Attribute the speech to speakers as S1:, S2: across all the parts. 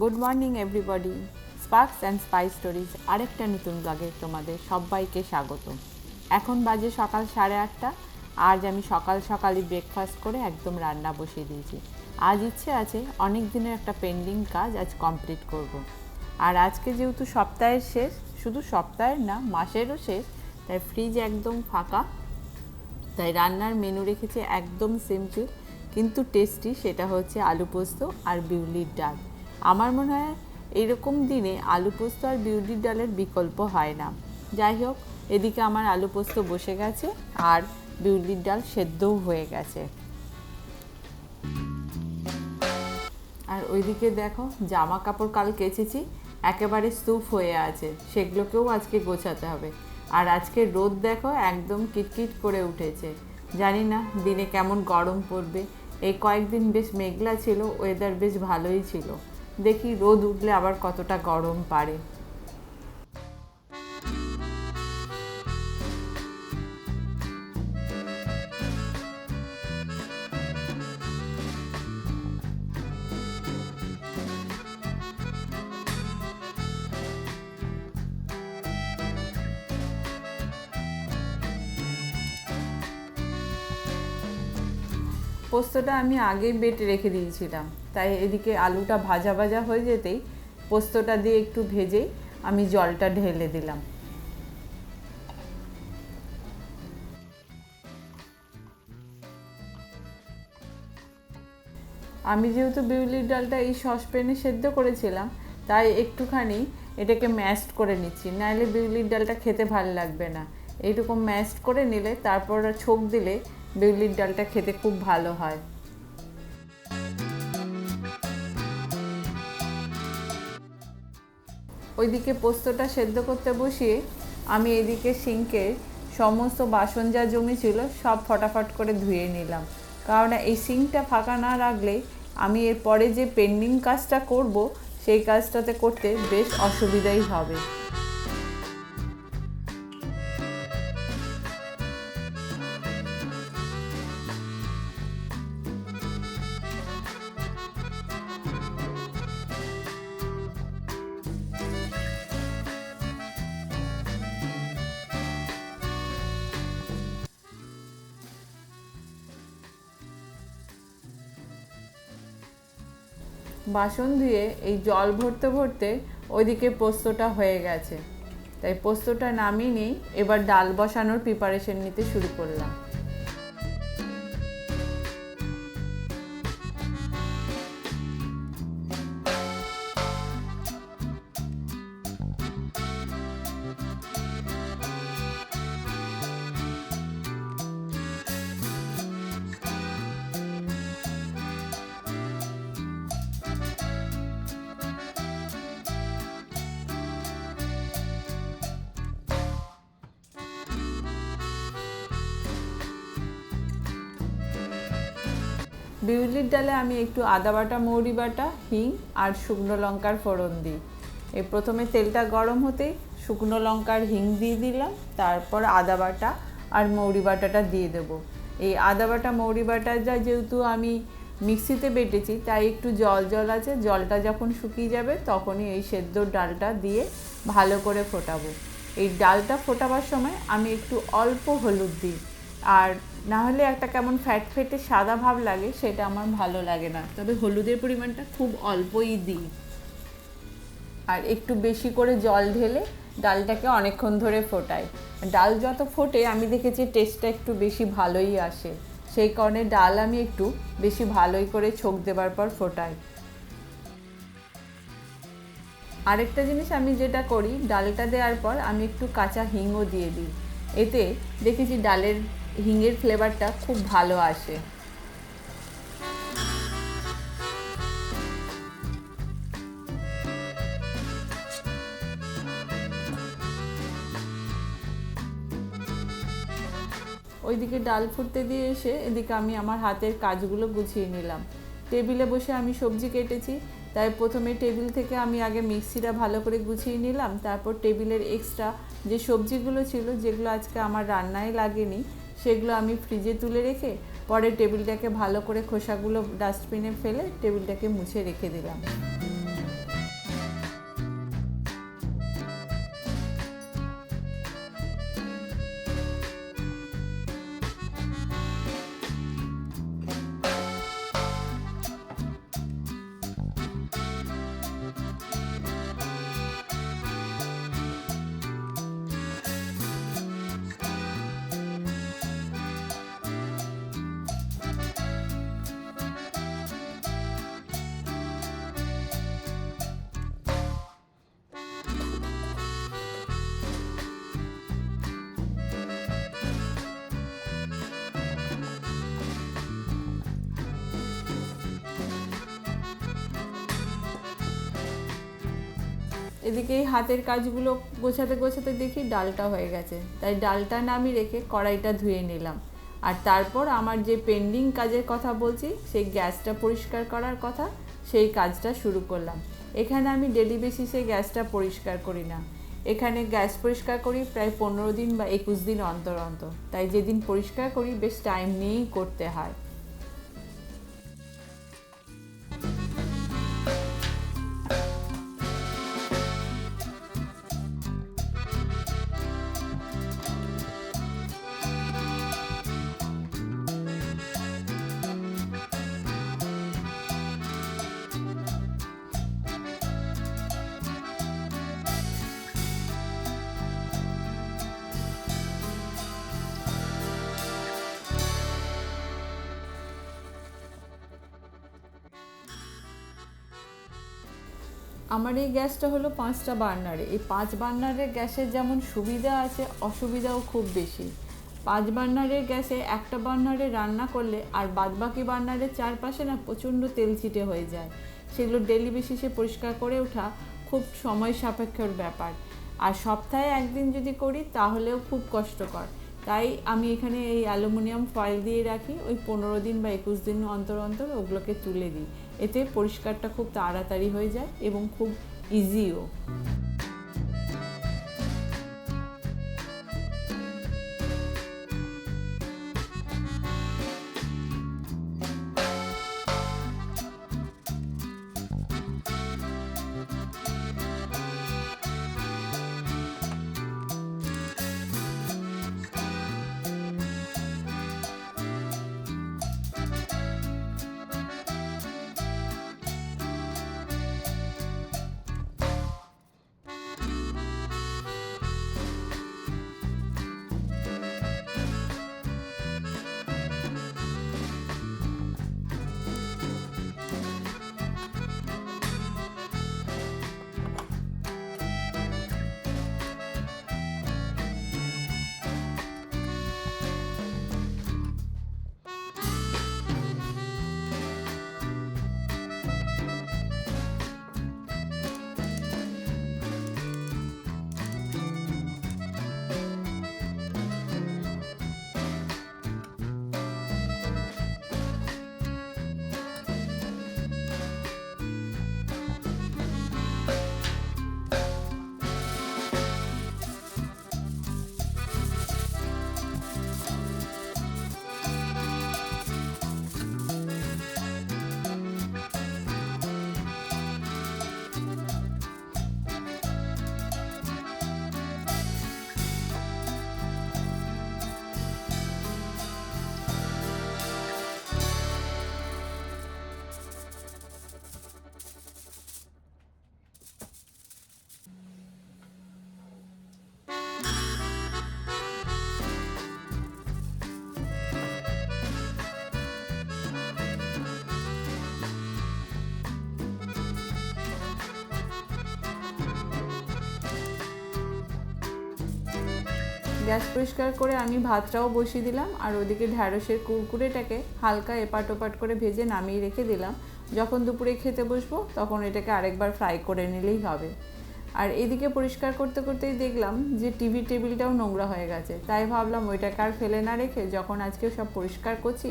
S1: Good morning everybody sparks and spice stories আরেকটা নতুন ব্লগে তোমাদের সবাইকে স্বাগত এখন বাজে সকাল সাড়ে আটটা। আজ আমি সকাল সকালই ব্রেকফাস্ট করে একদম রান্না বসিয়ে দিয়েছি। আজ ইচ্ছে আছে অনেক দিনের একটা পেন্ডিং কাজ আজ কমপ্লিট করব। আর আজকে যেহেতু সপ্তাহের শেষ, শুধু সপ্তাহের না, মাসেরও শেষ, তাই ফ্রিজ একদম ফাঁকা। তাই রান্নার মেনু রেখেছি একদম সিম্পল কিন্তু টেস্টি সেটা হচ্ছে আলু পোস্ত আর বিউলির ডাল। আমার মনে হয় এরকম দিনে আলু পোস্ত আর বিউলির ডালের বিকল্প হয় না। যাই হোক, এদিকে আমার আলু পোস্ত বসে গেছে আর বিউলির ডাল সেদ্ধও হয়ে গেছে। আর ওইদিকে দেখো জামা কাপড় কাল কেচেছি একেবারে স্তূপ হয়ে আছে, সেগুলোকেও আজকে গোছাতে হবে। আর আজকে রোদ দেখো, একদম কিটকিট করে উঠেছে। জানি না দিনে কেমন গরম পড়বে, এই কয়েকদিন বেশ মেঘলা ছিল ওয়েদার বেশ ভালোই ছিল। দেখি রোদ উঠলে আবার কতটা গরম পারে। পোস্তটা আমি আগেই বেটে রেখে দিয়েছিলাম। তাই এদিকে আলুটা ভাজা ভাজা হয়ে যেতেই পোস্তটা দিয়ে একটু ভেজেই আমি জলটা ঢেলে দিলাম। আমি যেহেতু বিউলির ডালটা এই সসপ্যানে সেদ্ধ করেছিলাম, তাই একটুখানি এটাকে ম্যাশড করে নিচ্ছি। নাহলে বিউলির ডালটা খেতে ভালো লাগবে না। এইরকম ম্যাশড করে নিলে তারপর ছোক দিলে বিউলির ডালটা খেতে খুব ভালো হয়। ওইদিকে পোস্তটা সেদ্ধ করতে বসিয়ে আমি এদিকে সিঙ্কে সমস্ত বাসন যা জমি ছিল সব ফটাফট করে ধুয়ে নিলাম। কারণ এই সিঙ্কটা ফাঁকা না রাখলে আমি এরপরে যে পেন্ডিং কাজটা করব, সেই কাজটাতে করতে বেশ অসুবিধাই হবে। বাসন দিয়ে এই জল ভরতে ভরতে ওইদিকে পোস্তটা হয়ে গেছে। তাই পোস্তটা নামিয়ে নিই এবার ডাল বসানোর প্রিপারেশন নিতে শুরু করলাম। বিউলির ডালে আমি একটু আদা বাটা, মৌরি বাটা, হিং আর শুকনো লঙ্কার ফোড়ন দিই। এই প্রথমে তেলটা গরম হতেই শুকনো লঙ্কার হিং দিয়ে দিলাম, তারপর আদা বাটা আর মৌরি বাটাটা দিয়ে দেবো। এই আদা বাটা, মৌরি বাটাটা যেহেতু আমি মিক্সিতে বেটেছি, তাই একটু জল জল আছে, জলটা যখন শুকিয়ে যাবে তখনই এই সেদ্ধ ডালটা দিয়ে ভালো করে ফোটাবো। এই ডালটা ফোটাবার সময় আমি একটু অল্প হলুদ দিই, আর না হলে একটা কেমন ফ্যাট ফেটে সাদা ভাব লাগে, সেটা আমার ভালো লাগে না। তবে হলুদের পরিমাণটা খুব অল্পই দিই। আর একটু বেশি করে জল ঢেলে ডালটাকে অনেকক্ষণ ধরে ফোটাই। ডাল যত ফোটে, আমি দেখেছি টেস্টটা একটু বেশি ভালোই আসে। সেই কারণে ডাল আমি একটু বেশি ভালোই করে ছোক দেবার পর ফোটাই। আরেকটা জিনিস আমি যেটা করি, ডালটা দেওয়ার পর আমি একটু কাঁচা হিংও দিয়ে দিই। এতে দেখেছি ডালের হিঙের ফ্লেভারটা খুব ভালো আসে। ওইদিকে ডাল ফুটতে দিয়ে এসে এদিকে আমি আমার হাতের কাজগুলো গুছিয়ে নিলাম। টেবিলে বসে আমি সবজি কেটেছি, তাই প্রথমে টেবিল থেকে আমি আগে মিক্সিটা ভালো করে গুছিয়ে নিলাম, তারপর টেবিলের এক্সট্রা যে সবজিগুলো ছিল, যেগুলো আজকে আমার রান্নায় লাগেনি সেগুলো আমি ফ্রিজে তুলে রেখে পরে টেবিলটাকে ভালো করে খোসাগুলো ডাস্টবিনে ফেলে টেবিলটাকে মুছে রেখে দিলাম। এদিকে এই হাতের কাজগুলো গোছাতে গোছাতে দেখি ডালটা হয়ে গেছে। তাই ডালটা নামিয়ে রেখে কড়াইটা ধুয়ে নিলাম। আর তারপর আমার যে পেন্ডিং কাজের কথা বলছি, সেই গ্যাসটা পরিষ্কার করার কথা, সেই কাজটা শুরু করলাম। এখানে আমি ডেলি বেসিসে গ্যাসটা পরিষ্কার করি না। এখানে গ্যাস পরিষ্কার করি প্রায় পনেরো দিন বা একুশ দিন অন্তর অন্তর। তাই যেদিন পরিষ্কার করি, বেশ টাইম নিয়েই করতে হয়। আমার এই গ্যাসটা হলো পাঁচটা বার্নারে। এই পাঁচ বার্নারের গ্যাসের যেমন সুবিধা আছে, অসুবিধাও খুব বেশি। পাঁচ বার্নারের গ্যাসে একটা বার্নারে রান্না করলে আর বাদবাকি বার্নারের চারপাশে না প্রচণ্ড তেল ছিটে হয়ে যায়। সেগুলো ডেলি বেসিসে পরিষ্কার করে ওঠা খুব সময় সাপেক্ষর ব্যাপার। আর সপ্তাহে একদিন যদি করি তাহলেও খুব কষ্টকর। তাই আমি এখানে এই অ্যালুমিনিয়াম ফয়েল দিয়ে রাখি, ওই পনেরো দিন বা একুশ দিন অন্তর অন্তর ওগুলোকে তুলে দিই। এতে পরিষ্কারটা খুব তাড়াতাড়ি হয়ে যায় এবং খুব ইজিও গ্যাস পরিষ্কার করে আমি ভাতটাও বসিয়ে দিলাম, আর ওদিকে ঢ্যাঁড়সের কুরকুরেটাকে হালকা এপাট ওপাট করে ভেজে নামিয়ে রেখে দিলাম। যখন দুপুরে খেতে বসবো, তখন এটাকে আরেকবার ফ্রাই করে নিলেই হবে। আর এদিকে পরিষ্কার করতে করতেই দেখলাম যে টিভি টেবিলটাও নোংরা হয়ে গেছে। তাই ভাবলাম ওইটাকে আর ফেলে না রেখে যখন আজকে সব পরিষ্কার করছি,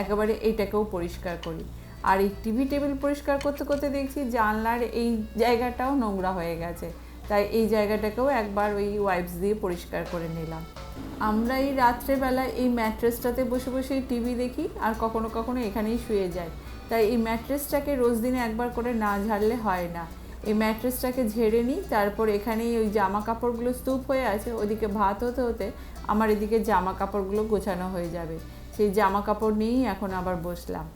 S1: একেবারে এইটাকেও পরিষ্কার করি। আর এই টিভি টেবিল পরিষ্কার করতে করতে দেখছি জানলার এই জায়গাটাও নোংরা হয়ে গেছে। তাই এই জায়গাটাকেও একবার ওই ওয়াইপস দিয়ে পরিষ্কার করে নিলাম। আমরা এই রাত্রেবেলা এই ম্যাট্রেসটাতে বসে বসে টিভি দেখি আর কখনো কখনো এখানেই শুয়ে যাই। তাই এই ম্যাট্রেসটাকে রোজ দিনে একবার করে না ঝাড়লে হয় না। এই ম্যাট্রেসটাকে ঝেড়ে নিই, তারপর এখানেই ওই জামা কাপড়গুলো স্তূপ হয়ে আছে, ওদিকে ভাত হতে হতে আমার এদিকে জামা কাপড়গুলো গোছানো হয়ে যাবে। সেই জামা কাপড় নিয়েই এখন আবার বসলাম।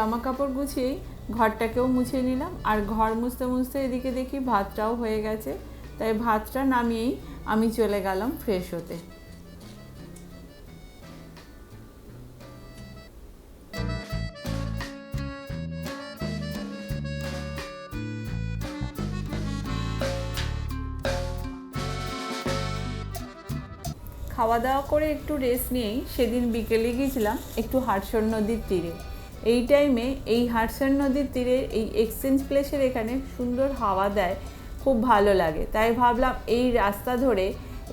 S1: জামা কাপড় গুছিয়েই ঘরটাকেও মুছে নিলাম। আর ঘর মুছতে মুছতে এদিকে দেখি ভাতটাও হয়ে গেছে। তাই ভাতটা নামিয়েই আমি চলে গেলাম ফ্রেশ হতে। খাওয়া দাওয়া করে একটু রেস্ট নিয়েই সেদিন বিকেলে গিয়েছিলাম একটু হাটসর নদীর তীরে। এই টাইমে এই হাটসর নদীর তীরে এই এক্সচেঞ্জ প্লেসের এখানে সুন্দর হাওয়া দেয়, খুব ভালো লাগে। তাই ভাবলাম এই রাস্তা ধরে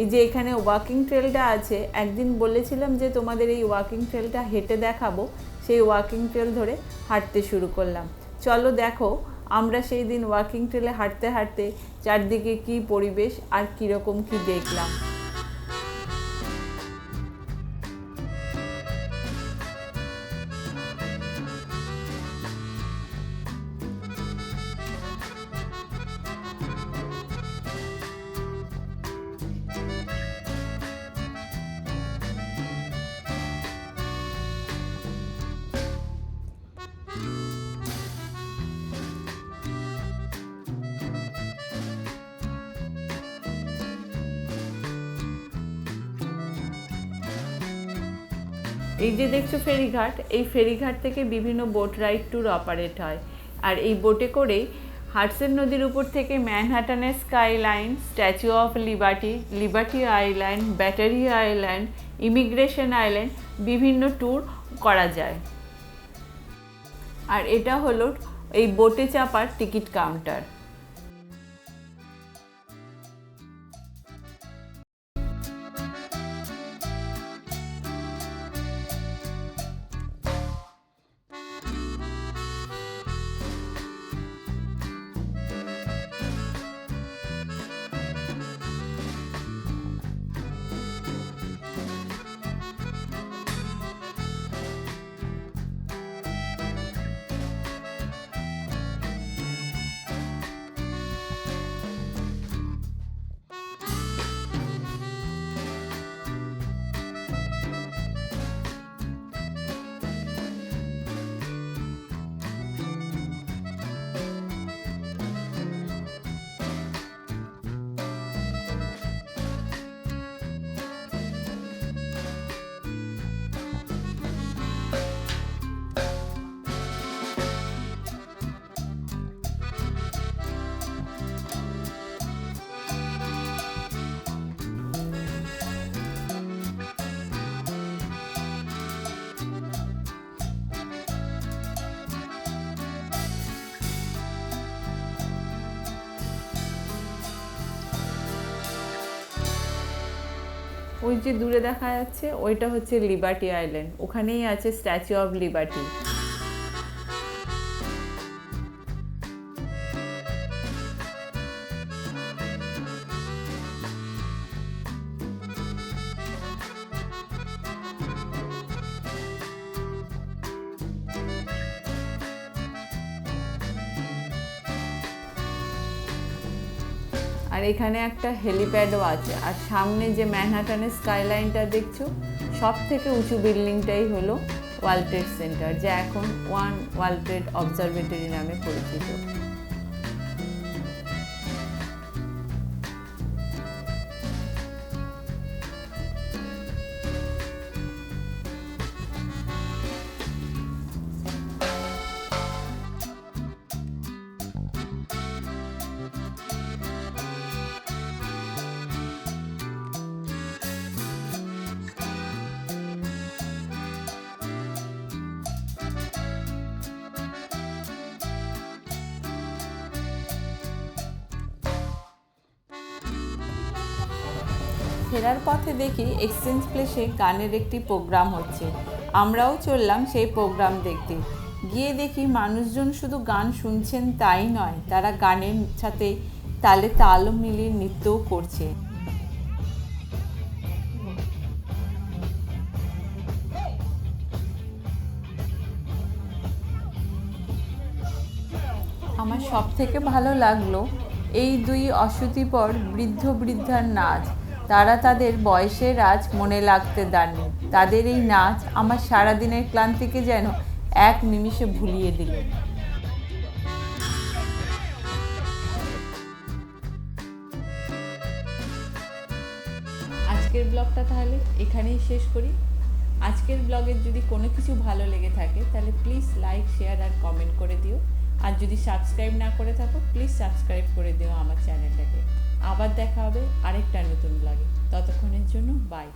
S1: এই যে এখানে ওয়াকিং ট্রেলটা আছে, একদিন বলেছিলাম যে তোমাদের এই ওয়াকিং ট্রেলটা হেঁটে দেখাবো, সেই ওয়াকিং ট্রেল ধরে হাঁটতে শুরু করলাম। চলো দেখো, আমরা সেই দিন ওয়াকিং ট্রেলে হাঁটতে হাঁটতে চারদিকে কি পরিবেশ আর কীরকম কি দেখলাম। এই যে দেখছ ফেরিঘাট, এই ফেরিঘাট থেকে বিভিন্ন বোট রাইড ট্যুর অপারেট হয়। আর এই বোটে করে হাডসন নদীর উপর থেকে ম্যানহাটানের skyline statue of liberty liberty island battery island immigration island বিভিন্ন ট্যুর করা যায়। আর এটা হলো এই বোটে চাপার টিকিট কাউন্টার ওই যে দূরে দেখা যাচ্ছে ওইটা হচ্ছে লিবার্টি আইল্যান্ড ওখানেই আছে স্ট্যাচু অফ লিবার্টি আর এখানে একটা হেলিপ্যাডও আছে। আর সামনে যে ম্যানহাটানের স্কাইলাইনটা দেখছ সব থেকে উঁচু বিল্ডিংটাই হলো ওয়ার্ল্ড ট্রেড সেন্টার যা এখন ওয়ান ওয়ার্ল্ড ট্রেড অবজারভেটরি নামে পরিচিত। ফেরার পথে দেখি এক্সচেঞ্জ প্লেসে গানের একটি প্রোগ্রাম হচ্ছে। আমরাও চললাম সেই প্রোগ্রাম দেখতে। গিয়ে দেখি মানুষজন শুধু গান শুনছেন তাই নয়, তারা গানের সাথে তালে তাল মিলিয়ে নৃত্যও করছে। আমার সব থেকে ভালো লাগল এই দুই অশ্রুতিপর বৃদ্ধ বৃদ্ধার নাচ। তারা তাদের বয়সের রাজ মনে লাগতে দেননি তাদের এই নাচ আমার সারাদিনের ক্লান্তিকে যেন এক নিমিষে ভুলিয়ে দিল। আজকের ব্লগটা তাহলে এখানেই শেষ করি। আজকের ব্লগের যদি কোনো কিছু ভালো লেগে থাকে, তাহলে প্লিজ লাইক, শেয়ার আর কমেন্ট করে দিও। আর যদি সাবস্ক্রাইব না করে থাকো, প্লিজ সাবস্ক্রাইব করে দিও আমার চ্যানেলটাকে। আবার দেখা হবে আরেকটা নতুন ব্লগে ততক্ষণের জন্য বাই